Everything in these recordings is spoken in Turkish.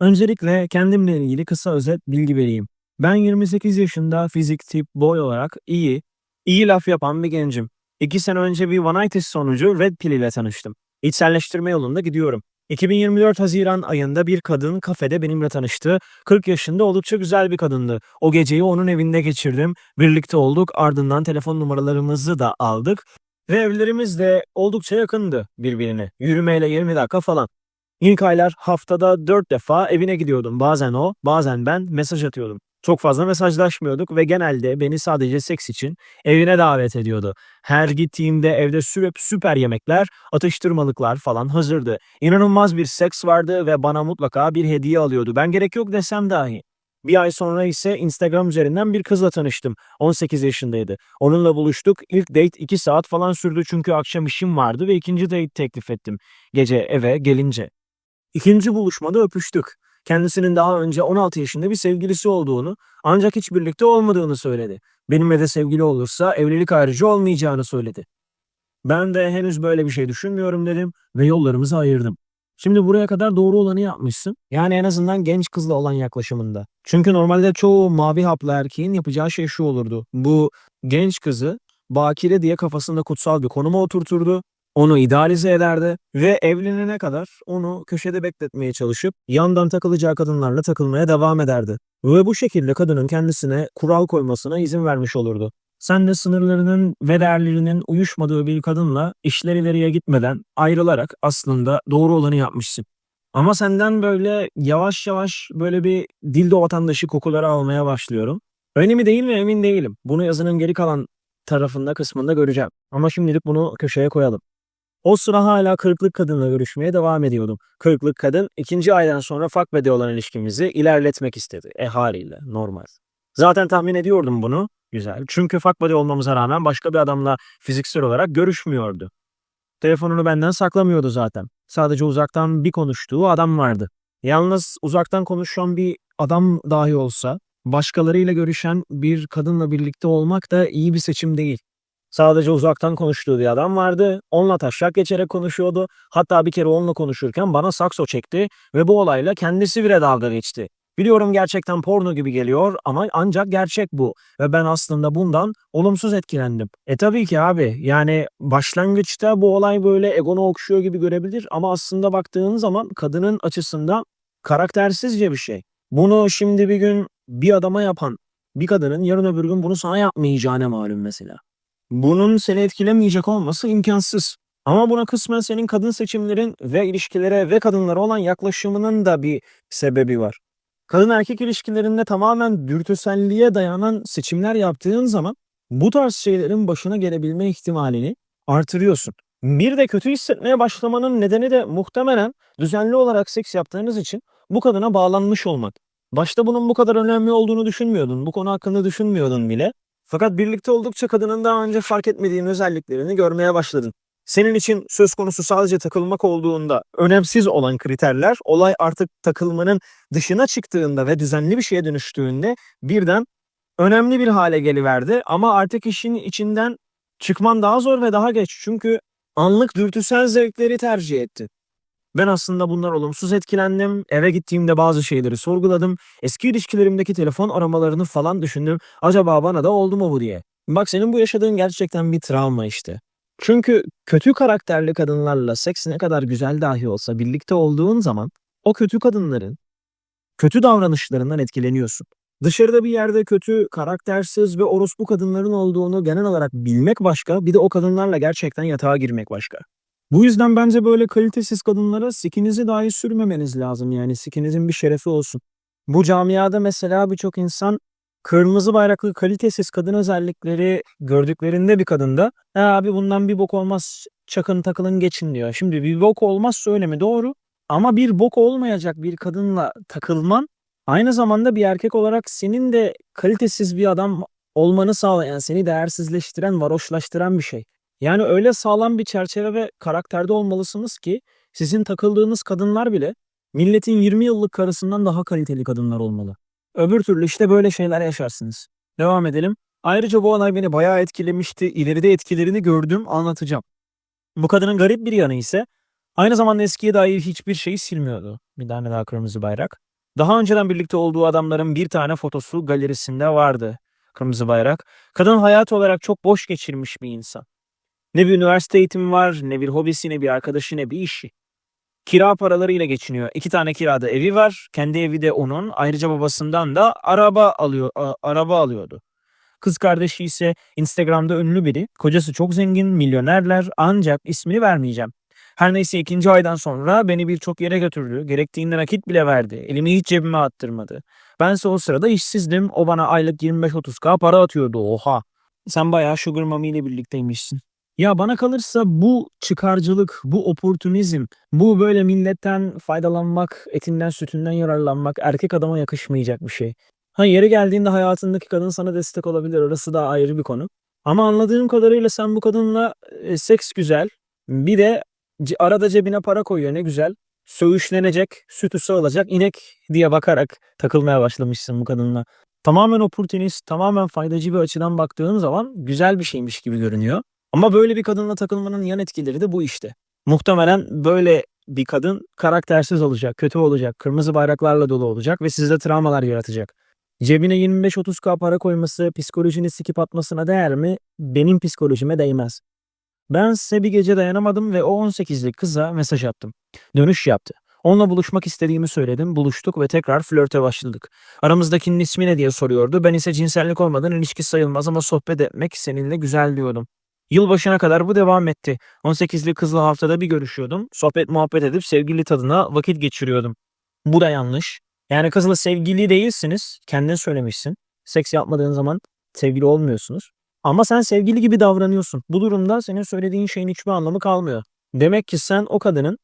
Öncelikle kendimle ilgili kısa özet bilgi vereyim. Ben 28 yaşında fizik tip boy olarak iyi, iyi laf yapan bir gencim. 2 sene önce bir night sonucu Red Pill ile tanıştım. İçselleştirme yolunda gidiyorum. 2024 Haziran ayında bir kadın kafede benimle tanıştı. 40 yaşında oldukça güzel bir kadındı. O geceyi onun evinde geçirdim. Birlikte olduk. Ardından telefon numaralarımızı da aldık. Ve evlerimiz de oldukça yakındı birbirine. Yürümeyle 20 dakika falan. İlk aylar haftada 4 defa evine gidiyordum. Bazen o, bazen ben mesaj atıyordum. Çok fazla mesajlaşmıyorduk ve genelde beni sadece seks için evine davet ediyordu. Her gittiğimde evde sürekli süper yemekler, atıştırmalıklar falan hazırdı. İnanılmaz bir seks vardı ve bana mutlaka bir hediye alıyordu. Ben gerek yok desem dahi. Bir ay sonra ise Instagram üzerinden bir kızla tanıştım. 18 yaşındaydı. Onunla buluştuk. İlk date 2 saat falan sürdü çünkü akşam işim vardı ve ikinci date teklif ettim. Gece eve gelince. İkinci buluşmada öpüştük. Kendisinin daha önce 16 yaşında bir sevgilisi olduğunu ancak hiç birlikte olmadığını söyledi. Benimle de sevgili olursa evlilik ayrıcı olmayacağını söyledi. Ben de henüz böyle bir şey düşünmüyorum dedim ve yollarımızı ayırdım. Şimdi buraya kadar doğru olanı yapmışsın. Yani en azından genç kızla olan yaklaşımında. Çünkü normalde çoğu mavi haplı erkeğin yapacağı şey şu olurdu. Bu genç kızı bakire diye kafasında kutsal bir konuma oturturdu. Onu idealize ederdi ve evlenene kadar onu köşede bekletmeye çalışıp yandan takılacağı kadınlarla takılmaya devam ederdi. Ve bu şekilde kadının kendisine kural koymasına izin vermiş olurdu. Sen de sınırlarının ve değerlerinin uyuşmadığı bir kadınla işler ileriye gitmeden ayrılarak aslında doğru olanı yapmışsın. Ama senden böyle yavaş yavaş böyle bir dildo vatandaşı kokuları almaya başlıyorum. Öyle mi değil mi emin değilim. Bunu yazının geri kalan tarafında kısmında göreceğim. Ama şimdilik bunu köşeye koyalım. O sıra hala kırıklık kadınla görüşmeye devam ediyordum. Kırıklık kadın ikinci aydan sonra buddy olan ilişkimizi ilerletmek istedi. E haliyle normal. Zaten tahmin ediyordum bunu. Güzel. Çünkü buddy olmamıza rağmen başka bir adamla fiziksel olarak görüşmüyordu. Telefonunu benden saklamıyordu zaten. Sadece uzaktan bir konuştuğu adam vardı. Yalnız uzaktan konuşan bir adam dahi olsa başkalarıyla görüşen bir kadınla birlikte olmak da iyi bir seçim değil. Sadece uzaktan konuştuğu bir adam vardı. Onunla taşak geçerek konuşuyordu. Hatta bir kere onunla konuşurken bana sakso çekti ve bu olayla kendisi bile dalga geçti. Biliyorum gerçekten porno gibi geliyor ama ancak gerçek bu ve ben aslında bundan olumsuz etkilendim. E tabii ki abi yani başlangıçta bu olay böyle egonu okşuyor gibi görebilir ama aslında baktığın zaman kadının açısından karaktersizce bir şey. Bunu şimdi bir gün bir adama yapan bir kadının yarın öbür gün bunu sana yapmayacağına malum mesela. Bunun seni etkilemeyecek olması imkansız. Ama buna kısmen senin kadın seçimlerin ve ilişkilere ve kadınlara olan yaklaşımının da bir sebebi var. Kadın erkek ilişkilerinde tamamen dürtüselliğe dayanan seçimler yaptığın zaman bu tarz şeylerin başına gelebilme ihtimalini artırıyorsun. Bir de kötü hissetmeye başlamanın nedeni de muhtemelen düzenli olarak seks yaptığınız için bu kadına bağlanmış olmak. Başta bunun bu kadar önemli olduğunu düşünmüyordun. Bu konu hakkında düşünmüyordun bile. Fakat birlikte oldukça kadının daha önce fark etmediğin özelliklerini görmeye başladın. Senin için söz konusu sadece takılmak olduğunda önemsiz olan kriterler olay artık takılmanın dışına çıktığında ve düzenli bir şeye dönüştüğünde birden önemli bir hale geliverdi ama artık işin içinden çıkman daha zor ve daha geç çünkü anlık dürtüsel zevkleri tercih ettin. Ben aslında bunlar olumsuz etkilendim. Eve gittiğimde bazı şeyleri sorguladım. Eski ilişkilerimdeki telefon aramalarını falan düşündüm. Acaba bana da oldu mu bu diye. Bak senin bu yaşadığın gerçekten bir travma işte. Çünkü kötü karakterli kadınlarla seks ne kadar güzel dahi olsa birlikte olduğun zaman o kötü kadınların kötü davranışlarından etkileniyorsun. Dışarıda bir yerde kötü, karaktersiz ve orospu kadınların olduğunu genel olarak bilmek başka, bir de o kadınlarla gerçekten yatağa girmek başka. Bu yüzden bence böyle kalitesiz kadınlara sikinizi dahi sürmemeniz lazım yani sikinizin bir şerefi olsun. Bu camiada mesela birçok insan kırmızı bayraklı kalitesiz kadın özellikleri gördüklerinde bir kadında "Ha abi bundan bir bok olmaz çakın takılın geçin diyor. Şimdi bir bok olmaz söylemi doğru ama bir bok olmayacak bir kadınla takılman aynı zamanda bir erkek olarak senin de kalitesiz bir adam olmanı sağlayan, seni değersizleştiren, varoşlaştıran bir şey. Yani öyle sağlam bir çerçeve ve karakterde olmalısınız ki sizin takıldığınız kadınlar bile milletin 20 yıllık karısından daha kaliteli kadınlar olmalı. Öbür türlü işte böyle şeyler yaşarsınız. Devam edelim. Ayrıca bu olay beni bayağı etkilemişti. İleride etkilerini gördüm, anlatacağım. Bu kadının garip bir yanı ise aynı zamanda eskiye dair hiçbir şeyi silmiyordu. Bir tane daha kırmızı bayrak. Daha önceden birlikte olduğu adamların bir tane fotosu galerisinde vardı. Kırmızı bayrak. Kadın hayat olarak çok boş geçirmiş bir insan. Ne bir üniversite eğitimi var, ne bir hobisi, ne bir arkadaşı, ne bir işi. Kira paralarıyla geçiniyor. İki tane kirada evi var. Kendi evi de onun. Ayrıca babasından da araba alıyor, a- araba alıyordu. Kız kardeşi ise Instagram'da ünlü biri. Kocası çok zengin, milyonerler ancak ismini vermeyeceğim. Her neyse ikinci aydan sonra beni birçok yere götürdü. Gerektiğinde nakit bile verdi. Elimi hiç cebime attırmadı. Bense o sırada işsizdim. O bana aylık 25-30k para atıyordu. Oha. Sen bayağı Sugar Mami ile birlikteymişsin. Ya bana kalırsa bu çıkarcılık, bu oportunizm, bu böyle milletten faydalanmak, etinden sütünden yararlanmak erkek adama yakışmayacak bir şey. Ha yeri geldiğinde hayatındaki kadın sana destek olabilir. Orası da ayrı bir konu. Ama anladığım kadarıyla sen bu kadınla e, seks güzel. Bir de arada cebine para koyuyor ne güzel. Söğüşlenecek, sütü sağılacak inek diye bakarak takılmaya başlamışsın bu kadınla. Tamamen oportunist, tamamen faydacı bir açıdan baktığın zaman güzel bir şeymiş gibi görünüyor. Ama böyle bir kadınla takılmanın yan etkileri de bu işte. Muhtemelen böyle bir kadın karaktersiz olacak, kötü olacak, kırmızı bayraklarla dolu olacak ve sizde travmalar yaratacak. Cebine 25-30k para koyması psikolojini sikip atmasına değer mi? Benim psikolojime değmez. Ben size bir gece dayanamadım ve o 18'lik kıza mesaj attım. Dönüş yaptı. Onunla buluşmak istediğimi söyledim. Buluştuk ve tekrar flörte başladık. Aramızdakinin ismi ne diye soruyordu. Ben ise cinsellik olmadan ilişki sayılmaz ama sohbet etmek seninle güzel diyordum. Yılbaşına kadar bu devam etti. 18'li kızla haftada bir görüşüyordum. Sohbet muhabbet edip sevgili tadına vakit geçiriyordum. Bu da yanlış. Yani kızla sevgili değilsiniz. Kendin söylemişsin. Seks yapmadığın zaman sevgili olmuyorsunuz. Ama sen sevgili gibi davranıyorsun. Bu durumda senin söylediğin şeyin hiçbir anlamı kalmıyor. Demek ki sen o kadının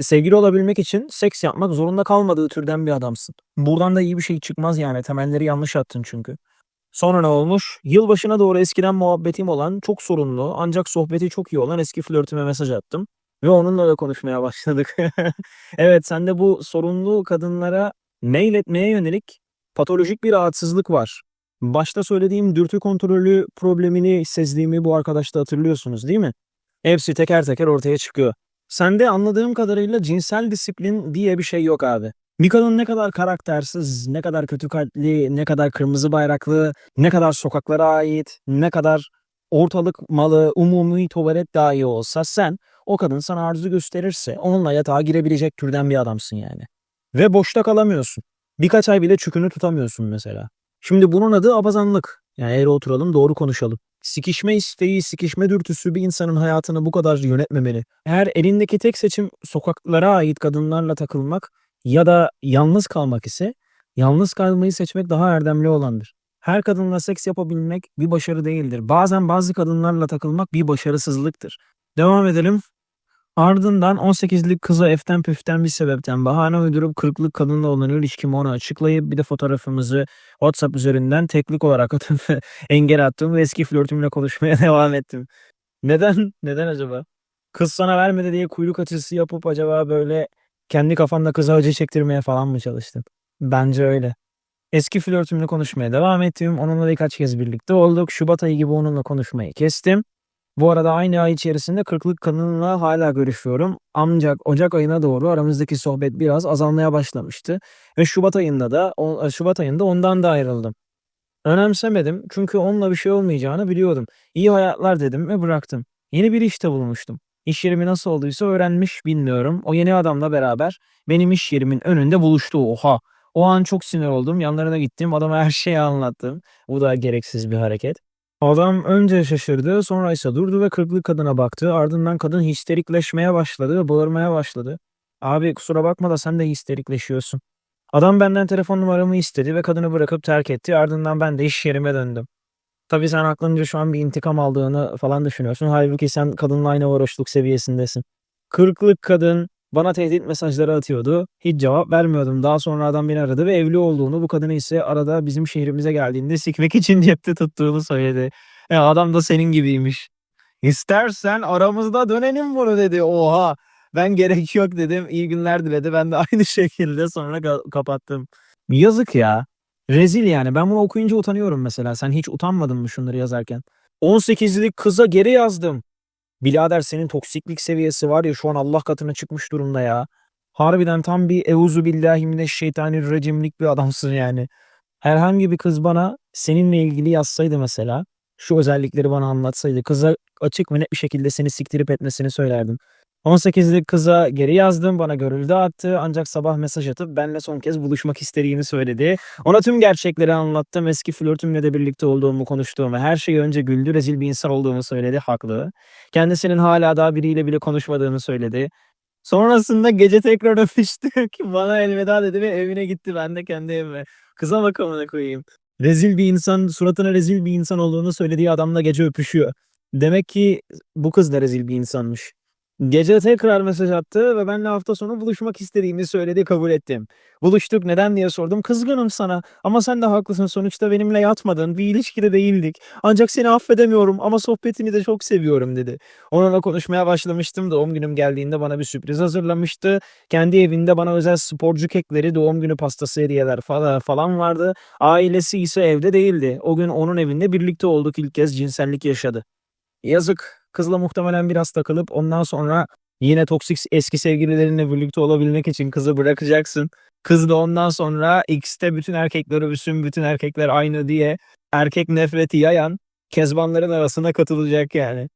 sevgili olabilmek için seks yapmak zorunda kalmadığı türden bir adamsın. Buradan da iyi bir şey çıkmaz yani. Temelleri yanlış attın çünkü. Sonra ne olmuş? Yılbaşına doğru eskiden muhabbetim olan, çok sorunlu ancak sohbeti çok iyi olan eski flörtüme mesaj attım. Ve onunla da konuşmaya başladık. evet sende bu sorunlu kadınlara mail etmeye yönelik patolojik bir rahatsızlık var. Başta söylediğim dürtü kontrolü problemini sezdiğimi bu arkadaşta hatırlıyorsunuz değil mi? Hepsi teker teker ortaya çıkıyor. Sende anladığım kadarıyla cinsel disiplin diye bir şey yok abi. Bir kadın ne kadar karaktersiz, ne kadar kötü kalpli, ne kadar kırmızı bayraklı, ne kadar sokaklara ait, ne kadar ortalık malı, umumi tuvalet dahi olsa sen o kadın sana arzu gösterirse onunla yatağa girebilecek türden bir adamsın yani. Ve boşta kalamıyorsun. Birkaç ay bile çükünü tutamıyorsun mesela. Şimdi bunun adı abazanlık. Yani eğri oturalım doğru konuşalım. Sikişme isteği, sikişme dürtüsü bir insanın hayatını bu kadar yönetmemeli. Eğer elindeki tek seçim sokaklara ait kadınlarla takılmak ya da yalnız kalmak ise yalnız kalmayı seçmek daha erdemli olandır. Her kadınla seks yapabilmek bir başarı değildir. Bazen bazı kadınlarla takılmak bir başarısızlıktır. Devam edelim. Ardından 18'lik kıza eften püften bir sebepten bahane uydurup 40'lık kadınla olan ilişkimi ona açıklayıp bir de fotoğrafımızı WhatsApp üzerinden teklik olarak atıp engel attım ve eski flörtümle konuşmaya devam ettim. Neden? Neden acaba? Kız sana vermedi diye kuyruk açısı yapıp acaba böyle kendi kafanda kıza acı çektirmeye falan mı çalıştın? Bence öyle. Eski flörtümle konuşmaya devam ettim. Onunla birkaç kez birlikte olduk. Şubat ayı gibi onunla konuşmayı kestim. Bu arada aynı ay içerisinde 40'lık kadınla hala görüşüyorum. Ancak Ocak ayına doğru aramızdaki sohbet biraz azalmaya başlamıştı. Ve Şubat ayında da o- Şubat ayında ondan da ayrıldım. Önemsemedim çünkü onunla bir şey olmayacağını biliyordum. İyi hayatlar dedim ve bıraktım. Yeni bir işte bulmuştum. İş yerimi nasıl olduysa öğrenmiş bilmiyorum. O yeni adamla beraber benim iş yerimin önünde buluştu. Oha! O an çok sinir oldum. Yanlarına gittim. Adama her şeyi anlattım. Bu da gereksiz bir hareket. Adam önce şaşırdı, sonra ise durdu ve kırklı kadına baktı. Ardından kadın histerikleşmeye başladı, bağırmaya başladı. Abi kusura bakma da sen de histerikleşiyorsun. Adam benden telefon numaramı istedi ve kadını bırakıp terk etti. Ardından ben de iş yerime döndüm. Tabii sen aklınca şu an bir intikam aldığını falan düşünüyorsun. Halbuki sen kadınla aynı varoşluk seviyesindesin. Kırklık kadın bana tehdit mesajları atıyordu. Hiç cevap vermiyordum. Daha sonra adam beni aradı ve evli olduğunu, bu kadını ise arada bizim şehrimize geldiğinde sikmek için cepte tuttuğunu söyledi. E adam da senin gibiymiş. İstersen aramızda dönelim bunu dedi. Oha. Ben gerek yok dedim. İyi günler diledi. Ben de aynı şekilde sonra ka- kapattım. Yazık ya. Rezil yani. Ben bunu okuyunca utanıyorum mesela. Sen hiç utanmadın mı şunları yazarken? 18'lik kıza geri yazdım. Birader senin toksiklik seviyesi var ya şu an Allah katına çıkmış durumda ya. Harbiden tam bir euzu billahi mineşşeytanirracimlik bir adamsın yani. Herhangi bir kız bana seninle ilgili yazsaydı mesela, şu özellikleri bana anlatsaydı, kıza açık ve net bir şekilde seni siktirip etmesini söylerdim. 18'lik kıza geri yazdım, bana görüldü attı ancak sabah mesaj atıp benle son kez buluşmak istediğini söyledi. Ona tüm gerçekleri anlattım, eski flörtümle de birlikte olduğumu konuştuğumu, her şeyi önce güldü, rezil bir insan olduğumu söyledi, haklı. Kendisinin hala daha biriyle bile konuşmadığını söyledi. Sonrasında gece tekrar öpüştük. Bana elveda dedi ve evine gitti. Ben de kendi evime. Kıza bak amına koyayım. Rezil bir insan, suratına rezil bir insan olduğunu söylediği adamla gece öpüşüyor. Demek ki bu kız da rezil bir insanmış. Gece tekrar mesaj attı ve benimle hafta sonu buluşmak istediğimi söyledi, kabul ettim. Buluştuk neden diye sordum. Kızgınım sana ama sen de haklısın sonuçta benimle yatmadın, bir ilişkide değildik. Ancak seni affedemiyorum ama sohbetini de çok seviyorum dedi. Onunla konuşmaya başlamıştım. Doğum günüm geldiğinde bana bir sürpriz hazırlamıştı. Kendi evinde bana özel sporcu kekleri, doğum günü pastası hediyeler falan vardı. Ailesi ise evde değildi. O gün onun evinde birlikte olduk ilk kez cinsellik yaşadı. Yazık. Kızla muhtemelen biraz takılıp ondan sonra yine toksik eski sevgililerinle birlikte olabilmek için kızı bırakacaksın. Kız da ondan sonra X'te bütün erkekler övsün, bütün erkekler aynı diye erkek nefreti yayan kezbanların arasına katılacak yani.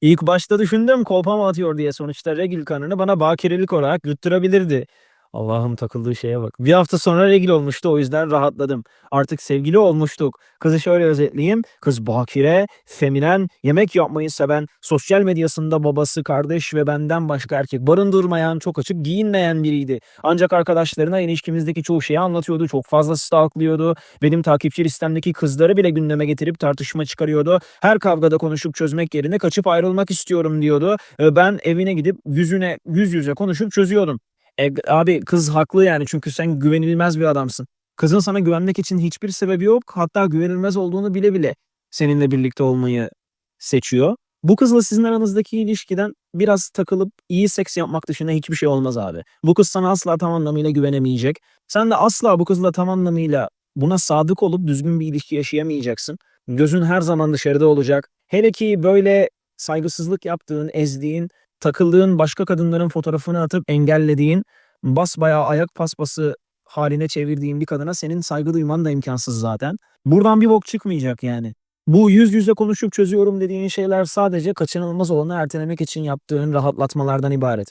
İlk başta düşündüm kolpa mı atıyor diye sonuçta regil kanını bana bakirelik olarak yutturabilirdi. Allah'ım takıldığı şeye bak. Bir hafta sonra regil olmuştu o yüzden rahatladım. Artık sevgili olmuştuk. Kızı şöyle özetleyeyim. Kız bakire, feminen, yemek yapmayı seven, sosyal medyasında babası, kardeş ve benden başka erkek barındırmayan, çok açık giyinmeyen biriydi. Ancak arkadaşlarına ilişkimizdeki çoğu şeyi anlatıyordu. Çok fazla stalklıyordu. Benim takipçi listemdeki kızları bile gündeme getirip tartışma çıkarıyordu. Her kavgada konuşup çözmek yerine kaçıp ayrılmak istiyorum diyordu. Ee, Ben evine gidip yüzüne yüz yüze konuşup çözüyordum. E, abi kız haklı yani çünkü sen güvenilmez bir adamsın. Kızın sana güvenmek için hiçbir sebebi yok. Hatta güvenilmez olduğunu bile bile seninle birlikte olmayı seçiyor. Bu kızla sizin aranızdaki ilişkiden biraz takılıp iyi seks yapmak dışında hiçbir şey olmaz abi. Bu kız sana asla tam anlamıyla güvenemeyecek. Sen de asla bu kızla tam anlamıyla buna sadık olup düzgün bir ilişki yaşayamayacaksın. Gözün her zaman dışarıda olacak. Hele ki böyle saygısızlık yaptığın, ezdiğin, takıldığın başka kadınların fotoğrafını atıp engellediğin, basbayağı ayak paspası haline çevirdiğin bir kadına senin saygı duyman da imkansız zaten. Buradan bir bok çıkmayacak yani. Bu yüz yüze konuşup çözüyorum dediğin şeyler sadece kaçınılmaz olanı ertelemek için yaptığın rahatlatmalardan ibaret.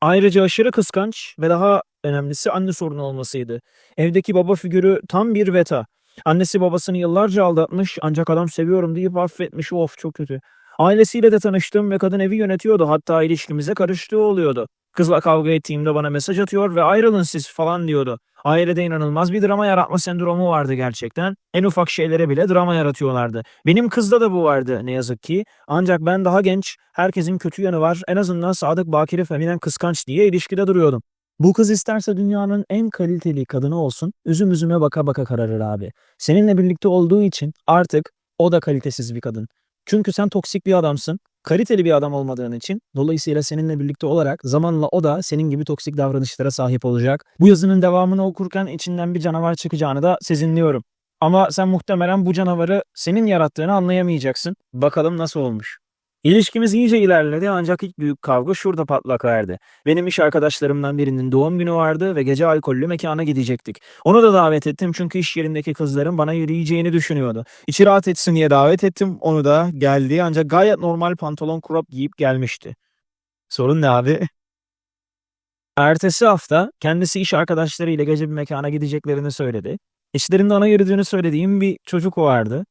Ayrıca aşırı kıskanç ve daha önemlisi anne sorunu olmasıydı. Evdeki baba figürü tam bir veta. Annesi babasını yıllarca aldatmış ancak adam seviyorum deyip affetmiş. Of çok kötü. Ailesiyle de tanıştım ve kadın evi yönetiyordu. Hatta ilişkimize karıştığı oluyordu. Kızla kavga ettiğimde bana mesaj atıyor ve ayrılın siz falan diyordu. Ailede inanılmaz bir drama yaratma sendromu vardı gerçekten. En ufak şeylere bile drama yaratıyorlardı. Benim kızda da bu vardı ne yazık ki. Ancak ben daha genç, herkesin kötü yanı var. En azından sadık, bakire, feminen, kıskanç diye ilişkide duruyordum. Bu kız isterse dünyanın en kaliteli kadını olsun, üzüm üzüme baka baka kararır abi. Seninle birlikte olduğu için artık o da kalitesiz bir kadın. Çünkü sen toksik bir adamsın. Kaliteli bir adam olmadığın için dolayısıyla seninle birlikte olarak zamanla o da senin gibi toksik davranışlara sahip olacak. Bu yazının devamını okurken içinden bir canavar çıkacağını da sezinliyorum. Ama sen muhtemelen bu canavarı senin yarattığını anlayamayacaksın. Bakalım nasıl olmuş. İlişkimiz iyice ilerledi ancak ilk büyük kavga şurada patlak verdi. Benim iş arkadaşlarımdan birinin doğum günü vardı ve gece alkollü mekana gidecektik. Onu da davet ettim çünkü iş yerindeki kızların bana yürüyeceğini düşünüyordu. İçi rahat etsin diye davet ettim. Onu da geldi ancak gayet normal pantolon crop giyip gelmişti. Sorun ne abi? Ertesi hafta kendisi iş arkadaşlarıyla gece bir mekana gideceklerini söyledi. İşlerinde ana yürüdüğünü söylediğim bir çocuk vardı.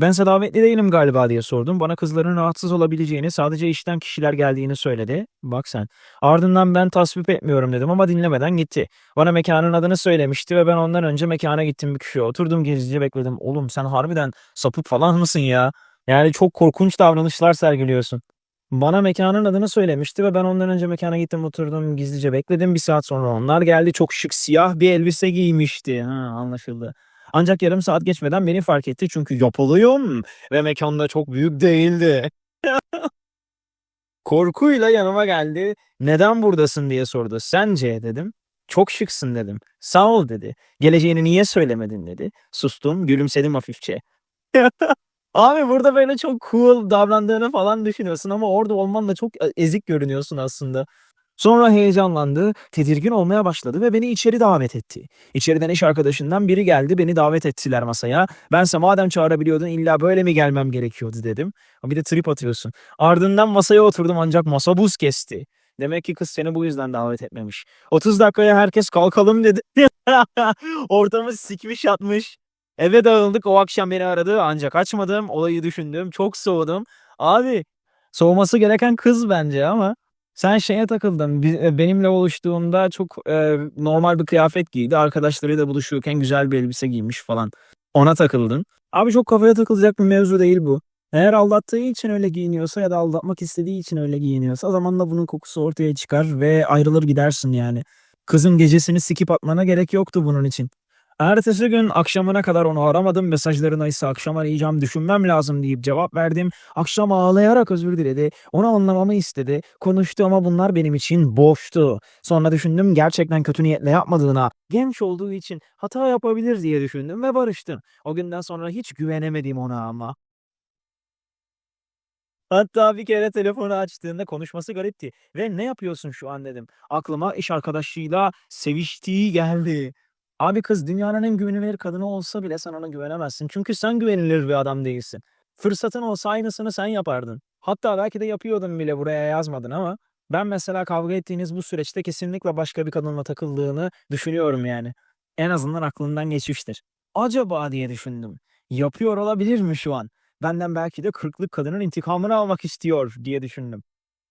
Bense davetli değilim galiba diye sordum. Bana kızların rahatsız olabileceğini, sadece işten kişiler geldiğini söyledi. Bak sen. Ardından ben tasvip etmiyorum dedim ama dinlemeden gitti. Bana mekanın adını söylemişti ve ben ondan önce mekana gittim bir kişiye. Oturdum gizlice bekledim. Oğlum sen harbiden sapık falan mısın ya? Yani çok korkunç davranışlar sergiliyorsun. Bana mekanın adını söylemişti ve ben ondan önce mekana gittim oturdum gizlice bekledim. Bir saat sonra onlar geldi. Çok şık siyah bir elbise giymişti. Ha, anlaşıldı. Ancak yarım saat geçmeden beni fark etti çünkü yapılıyım ve mekanda çok büyük değildi. Korkuyla yanıma geldi. Neden buradasın diye sordu. Sence dedim. Çok şıksın dedim. Sağ ol dedi. Geleceğini niye söylemedin dedi. Sustum, gülümsedim hafifçe. Abi burada böyle çok cool davrandığını falan düşünüyorsun ama orada olmanla çok e, ezik görünüyorsun aslında. Sonra heyecanlandı, tedirgin olmaya başladı ve beni içeri davet etti. İçeriden iş arkadaşından biri geldi, beni davet ettiler masaya. Bense madem çağırabiliyordun illa böyle mi gelmem gerekiyordu dedim. Bir de trip atıyorsun. Ardından masaya oturdum ancak masa buz kesti. Demek ki kız seni bu yüzden davet etmemiş. 30 dakikaya herkes kalkalım dedi. Ortamı sikmiş atmış. Eve dağıldık o akşam beni aradı ancak açmadım. Olayı düşündüm. Çok soğudum. Abi soğuması gereken kız bence ama sen şeye takıldın. E, Benimle buluştuğunda çok e, normal bir kıyafet giydi. Arkadaşlarıyla buluşurken güzel bir elbise giymiş falan. Ona takıldın. Abi çok kafaya takılacak bir mevzu değil bu. Eğer aldattığı için öyle giyiniyorsa ya da aldatmak istediği için öyle giyiniyorsa zamanla bunun kokusu ortaya çıkar ve ayrılır gidersin yani. Kızın gecesini sikip atmana gerek yoktu bunun için. Ertesi gün akşamına kadar onu aramadım. Mesajlarına ise akşam arayacağım düşünmem lazım deyip cevap verdim. Akşam ağlayarak özür diledi. Onu anlamamı istedi. Konuştu ama bunlar benim için boştu. Sonra düşündüm gerçekten kötü niyetle yapmadığına, genç olduğu için hata yapabilir diye düşündüm ve barıştım. O günden sonra hiç güvenemedim ona ama. Hatta bir kere telefonu açtığında konuşması garipti. Ve ne yapıyorsun şu an dedim. Aklıma iş arkadaşıyla seviştiği geldi. Abi kız dünyanın en güvenilir kadını olsa bile sen ona güvenemezsin. Çünkü sen güvenilir bir adam değilsin. Fırsatın olsa aynısını sen yapardın. Hatta belki de yapıyordun bile buraya yazmadın ama ben mesela kavga ettiğiniz bu süreçte kesinlikle başka bir kadınla takıldığını düşünüyorum yani. En azından aklından geçmiştir. Acaba diye düşündüm. Yapıyor olabilir mi şu an? Benden belki de kırklık kadının intikamını almak istiyor diye düşündüm.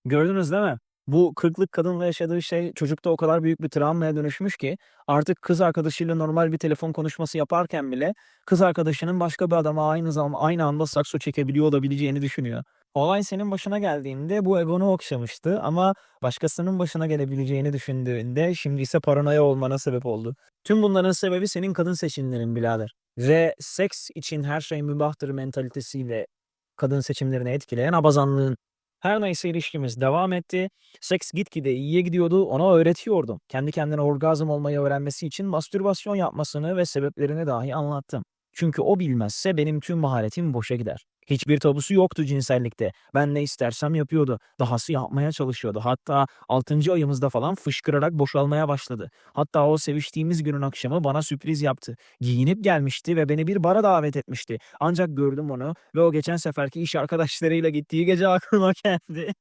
Gördünüz değil mi? Bu kırklık kadınla yaşadığı şey çocukta o kadar büyük bir travmaya dönüşmüş ki artık kız arkadaşıyla normal bir telefon konuşması yaparken bile kız arkadaşının başka bir adama aynı zaman aynı anda sakso çekebiliyor olabileceğini düşünüyor. Olay senin başına geldiğinde bu egonu okşamıştı ama başkasının başına gelebileceğini düşündüğünde şimdi ise paranoya olmana sebep oldu. Tüm bunların sebebi senin kadın seçimlerin birader. Ve seks için her şey mübahtır mentalitesiyle kadın seçimlerini etkileyen abazanlığın. Her neyse ilişkimiz devam etti. Seks gitgide iyiye gidiyordu. Ona öğretiyordum. Kendi kendine orgazm olmayı öğrenmesi için mastürbasyon yapmasını ve sebeplerini dahi anlattım. Çünkü o bilmezse benim tüm maharetim boşa gider. Hiçbir tabusu yoktu cinsellikte. Ben ne istersem yapıyordu. Dahası yapmaya çalışıyordu. Hatta 6. ayımızda falan fışkırarak boşalmaya başladı. Hatta o seviştiğimiz günün akşamı bana sürpriz yaptı. Giyinip gelmişti ve beni bir bara davet etmişti. Ancak gördüm onu ve o geçen seferki iş arkadaşlarıyla gittiği gece aklıma geldi.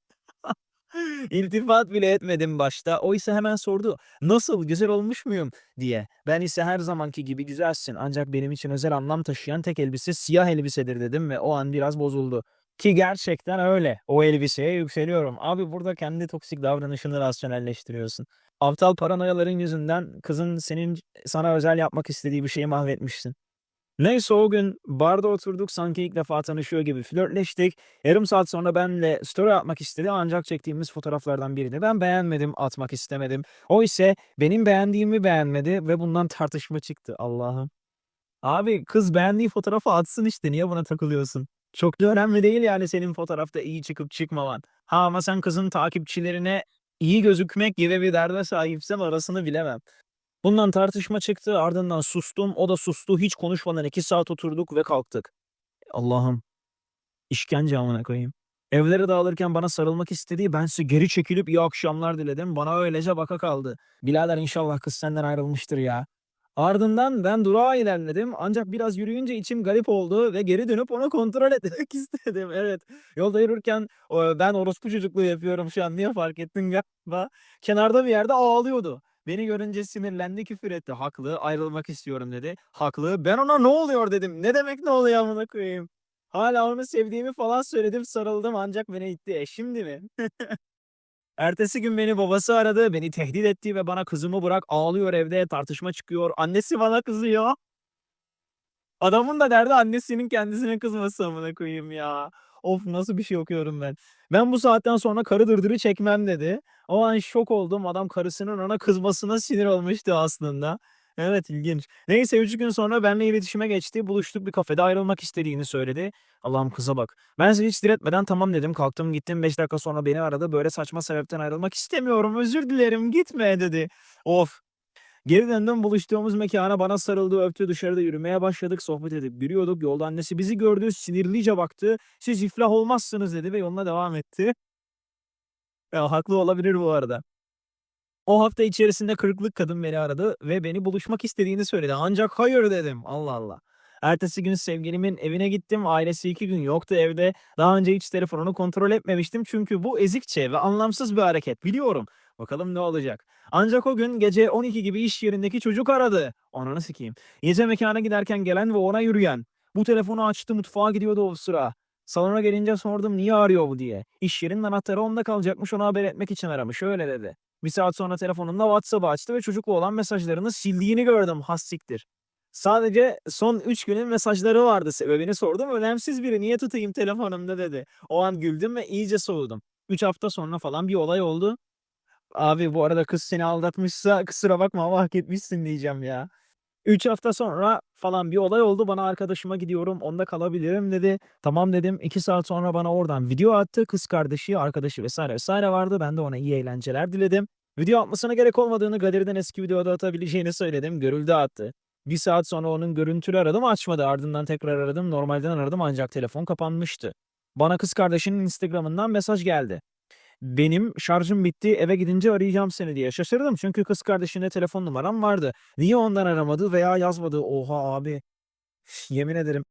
İltifat bile etmedim başta. O ise hemen sordu. Nasıl, güzel olmuş muyum diye. Ben ise her zamanki gibi güzelsin. Ancak benim için özel anlam taşıyan tek elbise siyah elbisedir dedim ve o an biraz bozuldu. Ki gerçekten öyle. O elbiseye yükseliyorum. Abi burada kendi toksik davranışını rasyonelleştiriyorsun. Aptal paranoyaların yüzünden kızın senin sana özel yapmak istediği bir şeyi mahvetmişsin. Neyse o gün barda oturduk sanki ilk defa tanışıyor gibi flörtleştik. Yarım saat sonra benle story atmak istedi ancak çektiğimiz fotoğraflardan birini ben beğenmedim, atmak istemedim. O ise benim beğendiğimi beğenmedi ve bundan tartışma çıktı Allah'ım. Abi kız beğendiği fotoğrafı atsın işte niye buna takılıyorsun? Çok da önemli değil yani senin fotoğrafta iyi çıkıp çıkmaman. Ha ama sen kızın takipçilerine iyi gözükmek gibi bir derde sahipsen arasını bilemem. Bundan tartışma çıktı ardından sustum o da sustu hiç konuşmadan iki saat oturduk ve kalktık. Allah'ım işkence amına koyayım. Evlere dağılırken bana sarılmak istediği bense geri çekilip iyi akşamlar diledim. Bana öylece baka kaldı. Birader inşallah kız senden ayrılmıştır ya. Ardından ben durağa ilerledim ancak biraz yürüyünce içim garip oldu ve geri dönüp onu kontrol etmek istedim. Evet yolda yürürken ben orospu çocukluğu yapıyorum şu an niye fark ettin galiba. Kenarda bir yerde ağlıyordu. Beni görünce sinirlendi küfür etti. Haklı ayrılmak istiyorum dedi. Haklı ben ona ne oluyor dedim. Ne demek ne oluyor amına koyayım. Hala onu sevdiğimi falan söyledim sarıldım ancak beni itti. E şimdi mi? Ertesi gün beni babası aradı, beni tehdit etti ve bana kızımı bırak ağlıyor evde, tartışma çıkıyor. Annesi bana kızıyor. Adamın da derdi annesinin kendisine kızması amına koyayım ya. Of nasıl bir şey okuyorum ben. Ben bu saatten sonra karı dırdırı çekmem dedi. O an şok oldum. Adam karısının ona kızmasına sinir olmuştu aslında. Evet ilginç. Neyse 3 gün sonra benimle iletişime geçti. Buluştuk bir kafede ayrılmak istediğini söyledi. Allah'ım kıza bak. Ben size hiç diretmeden tamam dedim. Kalktım gittim 5 dakika sonra beni aradı. Böyle saçma sebepten ayrılmak istemiyorum. Özür dilerim gitme dedi. Of. Geri döndüm buluştuğumuz mekana bana sarıldı öptü dışarıda yürümeye başladık sohbet edip yürüyorduk yolda annesi bizi gördü sinirlice baktı siz iflah olmazsınız dedi ve yoluna devam etti. Ya, haklı olabilir bu arada. O hafta içerisinde kırklık kadın beni aradı ve beni buluşmak istediğini söyledi. Ancak hayır dedim. Allah Allah. Ertesi gün sevgilimin evine gittim. Ailesi iki gün yoktu evde. Daha önce hiç telefonunu kontrol etmemiştim. Çünkü bu ezikçe ve anlamsız bir hareket. Biliyorum. Bakalım ne olacak. Ancak o gün gece 12 gibi iş yerindeki çocuk aradı. Ananı sikeyim. Gece mekana giderken gelen ve ona yürüyen. Bu telefonu açtı mutfağa gidiyordu o sıra. Salona gelince sordum niye arıyor bu diye. İş yerinin anahtarı onda kalacakmış onu haber etmek için aramış. Öyle dedi. Bir saat sonra telefonunda WhatsApp'ı açtı ve çocukla olan mesajlarını sildiğini gördüm. Has siktir. Sadece son 3 günün mesajları vardı. Sebebini sordum. Önemsiz biri. Niye tutayım telefonumda dedi. O an güldüm ve iyice soğudum. 3 hafta sonra falan bir olay oldu. Abi bu arada kız seni aldatmışsa kusura bakma ama hak etmişsin diyeceğim ya. 3 hafta sonra falan bir olay oldu. Bana arkadaşıma gidiyorum onda kalabilirim dedi. Tamam dedim. 2 saat sonra bana oradan video attı. Kız kardeşi, arkadaşı vesaire vesaire vardı. Ben de ona iyi eğlenceler diledim. Video atmasına gerek olmadığını galeriden eski videoda atabileceğini söyledim. Görüldü attı. Bir saat sonra onun görüntülü aradım açmadı. Ardından tekrar aradım. Normalden aradım ancak telefon kapanmıştı. Bana kız kardeşinin Instagram'ından mesaj geldi. Benim şarjım bitti eve gidince arayacağım seni diye şaşırdım. Çünkü kız kardeşinde telefon numaram vardı. Niye ondan aramadı veya yazmadı? Oha abi. Yemin ederim.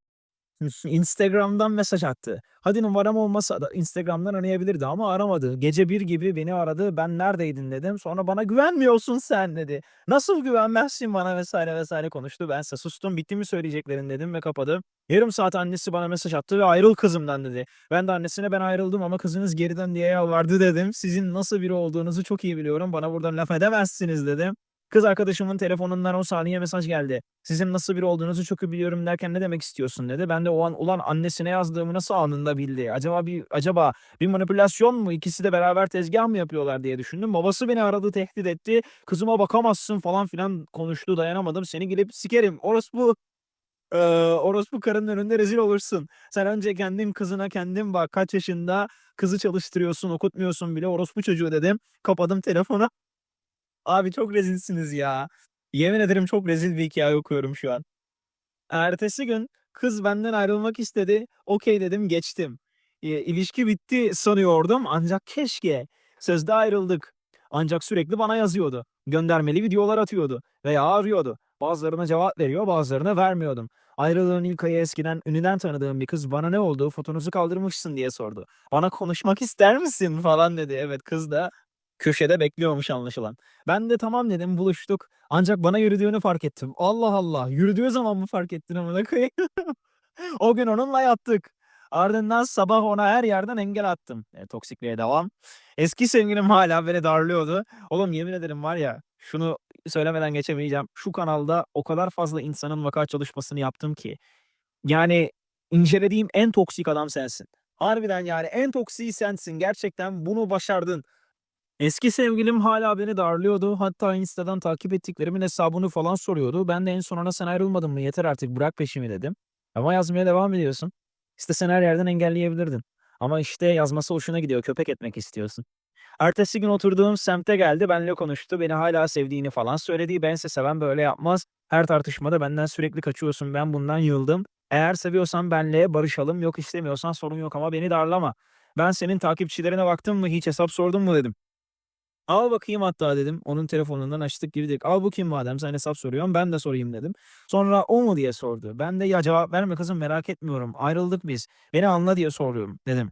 Instagram'dan mesaj attı. Hadi numaram olmasa da Instagram'dan arayabilirdi ama aramadı. Gece bir gibi beni aradı. Ben neredeydin dedim. Sonra bana güvenmiyorsun sen dedi. Nasıl güvenmezsin bana vesaire vesaire konuştu. Bense sustum. Bitti mi söyleyeceklerin dedim ve kapadı. Yarım saat annesi bana mesaj attı ve ayrıl kızımdan dedi. Ben de annesine ben ayrıldım ama kızınız geriden diye yalvardı dedim. Sizin nasıl biri olduğunuzu çok iyi biliyorum. Bana buradan laf edemezsiniz dedim. Kız arkadaşımın telefonundan 10 saniye mesaj geldi. Sizin nasıl biri olduğunuzu çok iyi biliyorum derken ne demek istiyorsun dedi. Ben de o an ulan annesine yazdığımı nasıl anında bildi? Acaba bir acaba bir manipülasyon mu? İkisi de beraber tezgah mı yapıyorlar diye düşündüm. Babası beni aradı tehdit etti. Kızıma bakamazsın falan filan konuştu dayanamadım. Seni gelip sikerim. Orospu ee, orospu karının önünde rezil olursun. Sen önce kendin kızına kendin bak. Kaç yaşında kızı çalıştırıyorsun okutmuyorsun bile orospu çocuğu dedim. Kapadım telefonu. Abi çok rezilsiniz ya. Yemin ederim çok rezil bir hikaye okuyorum şu an. Ertesi gün kız benden ayrılmak istedi. Okey dedim geçtim. E, ilişki bitti sanıyordum ancak keşke. Sözde ayrıldık. Ancak sürekli bana yazıyordu. Göndermeli videolar atıyordu veya arıyordu. Bazılarına cevap veriyor bazılarına vermiyordum. Ayrılığın ilk ayı eskiden ünlüden tanıdığım bir kız bana ne oldu fotonuzu kaldırmışsın diye sordu. Bana konuşmak ister misin falan dedi. Evet kız da köşede bekliyormuş anlaşılan. Ben de tamam dedim buluştuk. Ancak bana yürüdüğünü fark ettim. Allah Allah yürüdüğü zaman mı fark ettin amına koyayım? o gün onunla yattık. Ardından sabah ona her yerden engel attım. E, toksikliğe devam. Eski sevgilim hala beni darlıyordu. Oğlum yemin ederim var ya şunu söylemeden geçemeyeceğim. Şu kanalda o kadar fazla insanın vaka çalışmasını yaptım ki. Yani incelediğim en toksik adam sensin. Harbiden yani en toksiği sensin. Gerçekten bunu başardın. Eski sevgilim hala beni darlıyordu. Hatta Insta'dan takip ettiklerimin hesabını falan soruyordu. Ben de en sonuna sen ayrılmadın mı yeter artık bırak peşimi dedim. Ama yazmaya devam ediyorsun. İstesen her yerden engelleyebilirdin. Ama işte yazması hoşuna gidiyor köpek etmek istiyorsun. Ertesi gün oturduğum semte geldi benimle konuştu. Beni hala sevdiğini falan söyledi. Bense seven böyle yapmaz. Her tartışmada benden sürekli kaçıyorsun. Ben bundan yıldım. Eğer seviyorsan benle barışalım. Yok istemiyorsan sorun yok ama beni darlama. Ben senin takipçilerine baktım mı hiç hesap sordun mu dedim. Al bakayım hatta dedim. Onun telefonundan açtık girdik. Al bu kim madem sen hesap soruyorsun ben de sorayım dedim. Sonra o mu diye sordu. Ben de ya cevap verme kızım merak etmiyorum. Ayrıldık biz. Beni anla diye soruyorum dedim.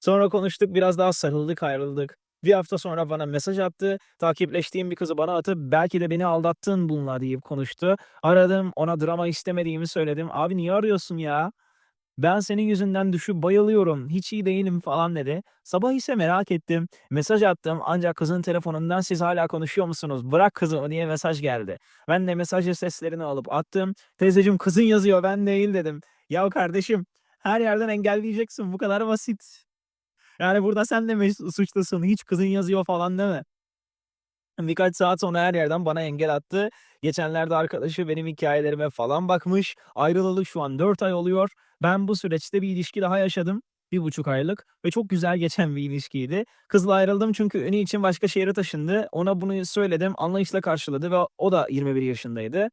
Sonra konuştuk biraz daha sarıldık ayrıldık. Bir hafta sonra bana mesaj attı. Takipleştiğim bir kızı bana atıp belki de beni aldattın bununla deyip konuştu. Aradım ona drama istemediğimi söyledim. Abi niye arıyorsun ya? Ben senin yüzünden düşüp bayılıyorum. Hiç iyi değilim falan dedi. Sabah ise merak ettim. Mesaj attım ancak kızın telefonundan siz hala konuşuyor musunuz? Bırak kızımı diye mesaj geldi. Ben de mesajı seslerini alıp attım. Teyzeciğim kızın yazıyor ben değil dedim. Ya kardeşim her yerden engelleyeceksin bu kadar basit. Yani burada sen de suçlusun. Hiç kızın yazıyor falan deme. Birkaç saat sonra her yerden bana engel attı. Geçenlerde arkadaşı benim hikayelerime falan bakmış. Ayrılalı şu an 4 ay oluyor. Ben bu süreçte bir ilişki daha yaşadım. Bir buçuk aylık ve çok güzel geçen bir ilişkiydi. Kızla ayrıldım çünkü ünü için başka şehre taşındı. Ona bunu söyledim. Anlayışla karşıladı ve o da 21 yaşındaydı.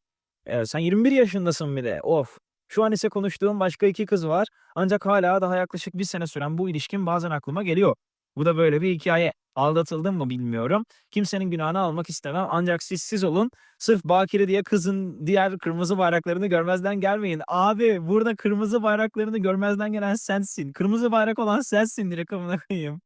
Ee, sen 21 yaşındasın bir de. Of. Şu an ise konuştuğum başka iki kız var. Ancak hala daha yaklaşık bir sene süren bu ilişkim bazen aklıma geliyor. Bu da böyle bir hikaye. Aldatıldım mı bilmiyorum. Kimsenin günahını almak istemem. Ancak siz siz olun. Sırf Bakire diye kızın diğer kırmızı bayraklarını görmezden gelmeyin. Abi burada kırmızı bayraklarını görmezden gelen sensin. Kırmızı bayrak olan sensin direkt amına koyayım.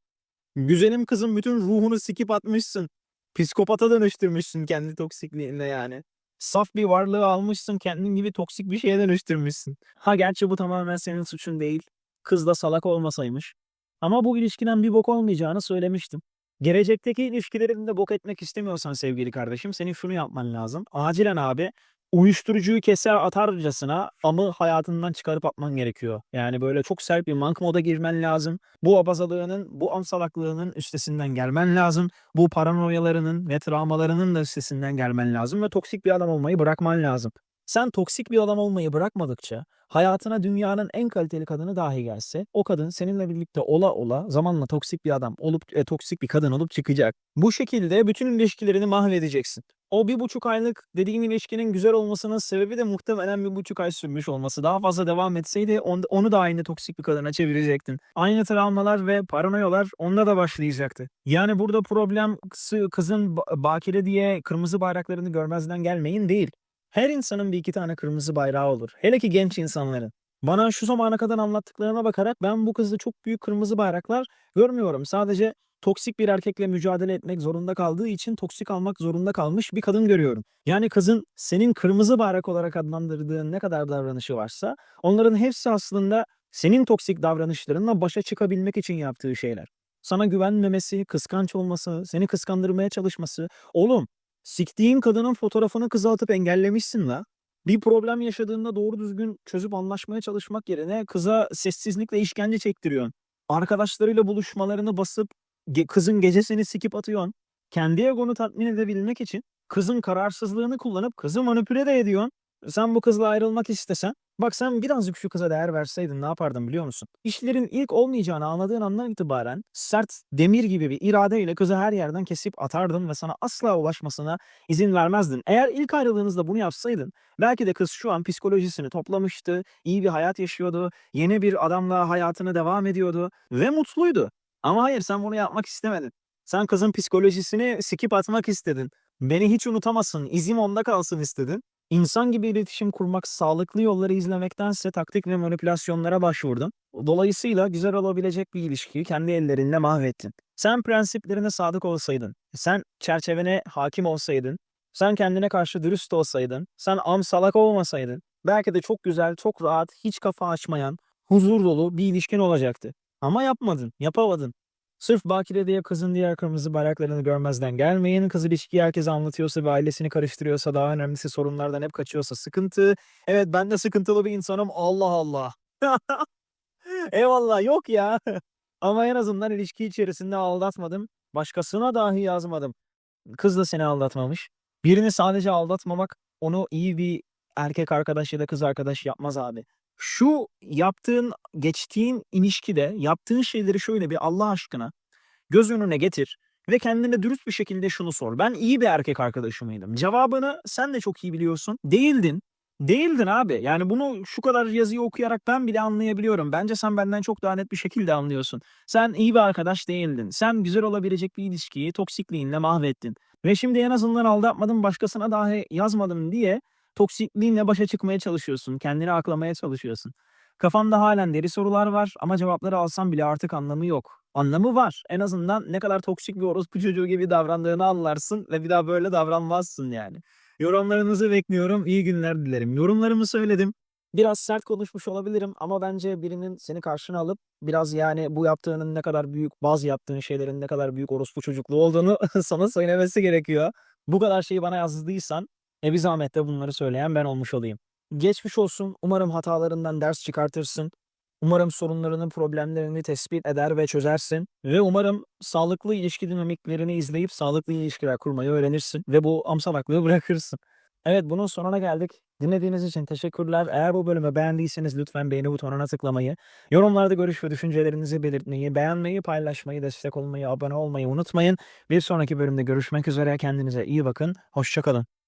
Güzelim kızın bütün ruhunu sikip atmışsın. Psikopata dönüştürmüşsün kendi toksikliğinde yani. Saf bir varlığı almışsın kendin gibi toksik bir şeye dönüştürmüşsün. Ha gerçi bu tamamen senin suçun değil. Kız da salak olmasaymış. Ama bu ilişkiden bir bok olmayacağını söylemiştim. Gelecekteki ilişkilerinde bok etmek istemiyorsan sevgili kardeşim senin şunu yapman lazım. Acilen abi uyuşturucuyu keser atarcasına amı hayatından çıkarıp atman gerekiyor. Yani böyle çok sert bir mank moda girmen lazım. Bu abazalığının, bu am salaklığının üstesinden gelmen lazım. Bu paranoyalarının ve travmalarının da üstesinden gelmen lazım ve toksik bir adam olmayı bırakman lazım. Sen toksik bir adam olmayı bırakmadıkça hayatına dünyanın en kaliteli kadını dahi gelse o kadın seninle birlikte ola ola zamanla toksik bir adam olup e, toksik bir kadın olup çıkacak. Bu şekilde bütün ilişkilerini mahvedeceksin. O bir buçuk aylık dediğin ilişkinin güzel olmasının sebebi de muhtemelen bir buçuk ay sürmüş olması. Daha fazla devam etseydi on- onu da aynı toksik bir kadına çevirecektin. Aynı travmalar ve paranoyalar onda da başlayacaktı. Yani burada problem kızı- kızın ba- bakire diye kırmızı bayraklarını görmezden gelmeyin değil. Her insanın bir iki tane kırmızı bayrağı olur. Hele ki genç insanların. Bana şu zamana kadar anlattıklarına bakarak ben bu kızda çok büyük kırmızı bayraklar görmüyorum. Sadece toksik bir erkekle mücadele etmek zorunda kaldığı için toksik almak zorunda kalmış bir kadın görüyorum. Yani kızın senin kırmızı bayrak olarak adlandırdığın ne kadar davranışı varsa onların hepsi aslında senin toksik davranışlarınla başa çıkabilmek için yaptığı şeyler. Sana güvenmemesi, kıskanç olması, seni kıskandırmaya çalışması. Oğlum siktiğin kadının fotoğrafını kıza atıp engellemişsin la. Bir problem yaşadığında doğru düzgün çözüp anlaşmaya çalışmak yerine kıza sessizlikle işkence çektiriyorsun. Arkadaşlarıyla buluşmalarını basıp ge- kızın gecesini sikip atıyorsun. Kendi egonu tatmin edebilmek için kızın kararsızlığını kullanıp kızı manipüle de ediyorsun. Sen bu kızla ayrılmak istesen, bak sen birazcık şu kıza değer verseydin ne yapardın biliyor musun? İşlerin ilk olmayacağını anladığın andan itibaren sert demir gibi bir iradeyle kızı her yerden kesip atardın ve sana asla ulaşmasına izin vermezdin. Eğer ilk ayrılığınızda bunu yapsaydın belki de kız şu an psikolojisini toplamıştı, iyi bir hayat yaşıyordu, yeni bir adamla hayatını devam ediyordu ve mutluydu. Ama hayır sen bunu yapmak istemedin. Sen kızın psikolojisini sikip atmak istedin. Beni hiç unutamasın, izim onda kalsın istedin. İnsan gibi iletişim kurmak, sağlıklı yolları izlemektense taktik ve manipülasyonlara başvurdun. Dolayısıyla güzel olabilecek bir ilişkiyi kendi ellerinle mahvettin. Sen prensiplerine sadık olsaydın, sen çerçevene hakim olsaydın, sen kendine karşı dürüst olsaydın, sen am salak olmasaydın, belki de çok güzel, çok rahat, hiç kafa açmayan, huzur dolu bir ilişkin olacaktı. Ama yapmadın, yapamadın. Sırf Bakire diye kızın diğer kırmızı bayraklarını görmezden gelmeyin. Kız ilişkiyi herkese anlatıyorsa ve ailesini karıştırıyorsa daha önemlisi sorunlardan hep kaçıyorsa sıkıntı. Evet ben de sıkıntılı bir insanım. Allah Allah. Eyvallah yok ya. Ama en azından ilişki içerisinde aldatmadım. Başkasına dahi yazmadım. Kız da seni aldatmamış. Birini sadece aldatmamak onu iyi bir erkek arkadaş ya da kız arkadaş yapmaz abi. Şu yaptığın, geçtiğin ilişkide yaptığın şeyleri şöyle bir Allah aşkına göz önüne getir ve kendine dürüst bir şekilde şunu sor. Ben iyi bir erkek arkadaşı mıydım? Cevabını sen de çok iyi biliyorsun. Değildin. Değildin abi. Yani bunu şu kadar yazıyı okuyarak ben bile anlayabiliyorum. Bence sen benden çok daha net bir şekilde anlıyorsun. Sen iyi bir arkadaş değildin. Sen güzel olabilecek bir ilişkiyi toksikliğinle mahvettin. Ve şimdi en azından aldatmadım başkasına dahi yazmadım diye toksikliğinle başa çıkmaya çalışıyorsun. Kendini aklamaya çalışıyorsun. Kafanda halen deri sorular var ama cevapları alsam bile artık anlamı yok. Anlamı var. En azından ne kadar toksik bir orospu çocuğu gibi davrandığını anlarsın ve bir daha böyle davranmazsın yani. Yorumlarınızı bekliyorum. İyi günler dilerim. Yorumlarımı söyledim. Biraz sert konuşmuş olabilirim ama bence birinin seni karşına alıp biraz yani bu yaptığının ne kadar büyük, bazı yaptığın şeylerin ne kadar büyük orospu çocukluğu olduğunu sana söylemesi gerekiyor. Bu kadar şeyi bana yazdıysan e bir zahmet de bunları söyleyen ben olmuş olayım. Geçmiş olsun. Umarım hatalarından ders çıkartırsın. Umarım sorunlarını, problemlerini tespit eder ve çözersin. Ve umarım sağlıklı ilişki dinamiklerini izleyip sağlıklı ilişkiler kurmayı öğrenirsin. Ve bu amsalaklığı bırakırsın. Evet bunun sonuna geldik. Dinlediğiniz için teşekkürler. Eğer bu bölümü beğendiyseniz lütfen beğeni butonuna tıklamayı, yorumlarda görüş ve düşüncelerinizi belirtmeyi, beğenmeyi, paylaşmayı, destek olmayı, abone olmayı unutmayın. Bir sonraki bölümde görüşmek üzere. Kendinize iyi bakın. Hoşçakalın.